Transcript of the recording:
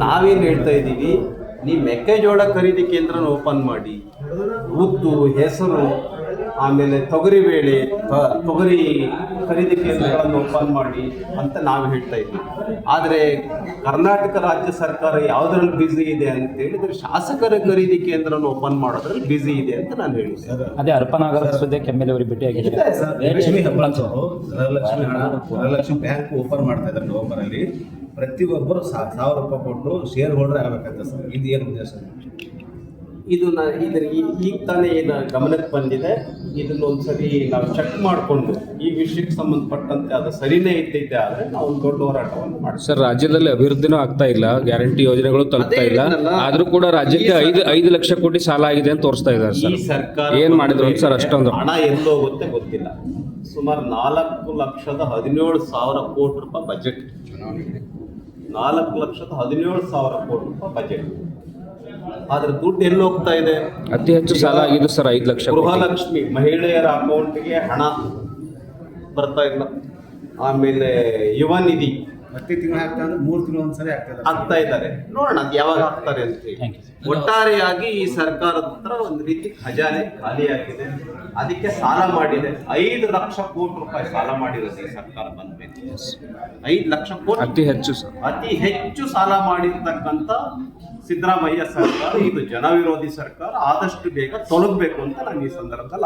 ನಾವೇನು ಹೇಳ್ತಾ ಇದ್ದೀವಿ ನೀವು ಮೆಕ್ಕೆಜೋಳ ಖರೀದಿ ಕೇಂದ್ರನ ಓಪನ್ ಮಾಡಿ ಉದ್ದು ಹೆಸರು ಆಮೇಲೆ ತೊಗರಿ ಬೇಳೆ ತೊಗರಿ ಖರೀದಿ ಕೇಂದ್ರಗಳನ್ನು ಓಪನ್ ಮಾಡಿ ಅಂತ ನಾವು ಹೇಳ್ತಾ ಇದ್ವಿ. ಆದರೆ ಕರ್ನಾಟಕ ರಾಜ್ಯ ಸರ್ಕಾರ ಯಾವುದರಲ್ಲಿ ಬ್ಯುಸಿ ಇದೆ ಅಂತ ಹೇಳಿದ್ರೆ ಶಾಸಕರ ಖರೀದಿ ಕೇಂದ್ರವನ್ನು ಓಪನ್ ಮಾಡೋದ್ರಲ್ಲಿ ಬ್ಯುಸಿ ಇದೆ ಅಂತ ನಾನು ಹೇಳಿದ್ದೆ. ಅದೇ ಅರ್ಪನಾಗರ ಸುದ್ದಿ ಕೆಮ್ಮೆಲೆ ಅವರಿಗೆ ಅವರಿಗೆ ಆಗಿದೆ ಲಕ್ಷ್ಮಿ ಧನಲಕ್ಷ್ಮಿ ಹಣ ಧನಲಕ್ಷ್ಮಿ ಬ್ಯಾಂಕ್ ಓಪನ್ ಮಾಡ್ತಾ ಇದ್ದಾರೆ ನವೆಂಬರ್ ಅಲ್ಲಿ ಪ್ರತಿಯೊಬ್ಬರು ಸಾ- ಸಾವಿರ ರೂಪಾಯಿ ಕೊಟ್ಟು ಶೇರ್ ಹೋಲ್ಡರ್ ಆಗಬೇಕಂತ ಸರ್. ಇದು ಏನು ಉದ್ದೇಶ? ಇದು ನಾ ಇದ್ರ ಈಗ ತಾನೇ ಏನು ಗಮನಕ್ಕೆ ಬಂದಿದೆ. ಇದನ್ನ ಒಂದ್ಸರಿ ನಾವು ಚೆಕ್ ಮಾಡಿಕೊಂಡು ಈ ವಿಷಯಕ್ಕೆ ಸಂಬಂಧಪಟ್ಟಂತೆ ಅದು ಸರಿನೇ ಇದ್ದಿದ್ದೆ ಆದರೆ ನಾವು ಒಂದು ದೊಡ್ಡ ಹೋರಾಟವನ್ನು ಮಾಡಿ ಸರ್ ರಾಜ್ಯದಲ್ಲಿ ಅಭಿವೃದ್ಧಿನೂ ಆಗ್ತಾ ಇಲ್ಲ ಗ್ಯಾರಂಟಿ ಯೋಜನೆಗಳು ತಲುಪ್ತಾ ಇಲ್ಲ. ಆದ್ರೂ ಕೂಡ ರಾಜ್ಯಕ್ಕೆ ಐದು ಐದು ಲಕ್ಷ ಕೋಟಿ ಸಾಲ ಆಗಿದೆ ಅಂತ ತೋರಿಸ್ತಾ ಇದ್ದಾರೆ ಈ ಸರ್ ಸರ್ಕಾರ ಏನ್ ಮಾಡಿದ್ರು ಸರ್ ಅಷ್ಟೊಂದು. ಹಣ ಎಲ್ಲೋಗುತ್ತೆ ಗೊತ್ತಿಲ್ಲ. ಸುಮಾರು ನಾಲ್ಕು ಲಕ್ಷದ ಹದಿನೇಳು ಸಾವಿರ ಕೋಟಿ ರೂಪಾಯಿ ಬಜೆಟ್ ನಾಲ್ಕು ಲಕ್ಷದ ಹದಿನೇಳು ಸಾವಿರ ಕೋಟಿ ರೂಪಾಯಿ ಬಜೆಟ್ ಆದ್ರೆ ದುಡ್ಡು ಎಲ್ಲಿ ಹೋಗ್ತಾ ಇದೆ? ಅತಿ ಹೆಚ್ಚು ಸಾಲ ಆಗಿದೆ ಸರ್ ಐದು ಲಕ್ಷ ಗೃಹಲಕ್ಷ್ಮಿ ಮಹಿಳೆಯರ ಅಕೌಂಟ್ಗೆ ಹಣ ಬರ್ತಾ ಇಲ್ಲ. ಆಮೇಲೆ ಯುವ ನಿಧಿ ಪ್ರತಿ ತಿಂಗಳು ಆಗ್ತಾ ಅಂದ್ರೆ ಮೂರು ತಿಂಗಳು ಒಂದ್ಸರಿ ಆಗ್ತಾ ಇದೆ ಆಗ್ತಾ ಇದ್ದಾರೆ. ನೋಡೋಣ ಅದು ಯಾವಾಗ ಆಗ್ತಾರೆ ಅಂತ. ಒಟ್ಟಾರೆಯಾಗಿ ಈ ಸರ್ಕಾರದ ಹತ್ರ ಒಂದು ರೀತಿ ಖಜಾನೆ ಖಾಲಿಯಾಗಿದೆ ಅದಕ್ಕೆ ಸಾಲ ಮಾಡಿದೆ. ಐದು ಲಕ್ಷ ಕೋಟಿ ರೂಪಾಯಿ ಸಾಲ ಮಾಡಿರೋದು ಈ ಸರ್ಕಾರ ಬಂದ್ಮೇಲೆ ಐದು ಲಕ್ಷ ಕೋಟಿ. ಅತಿ ಹೆಚ್ಚು ಸರ್. ಅತಿ ಹೆಚ್ಚು ಸಾಲ ಮಾಡಿರ್ತಕ್ಕಂಥ ಸಿದ್ದರಾಮಯ್ಯ ಸರ್ಕಾರ ಇದು ಜನವಿರೋಧಿ ಸರ್ಕಾರ ಆದಷ್ಟು ಬೇಗ ತೊಲಗಬೇಕು ಅಂತ ನಾನು ಈ ಸಂದರ್ಭದಲ್ಲಿ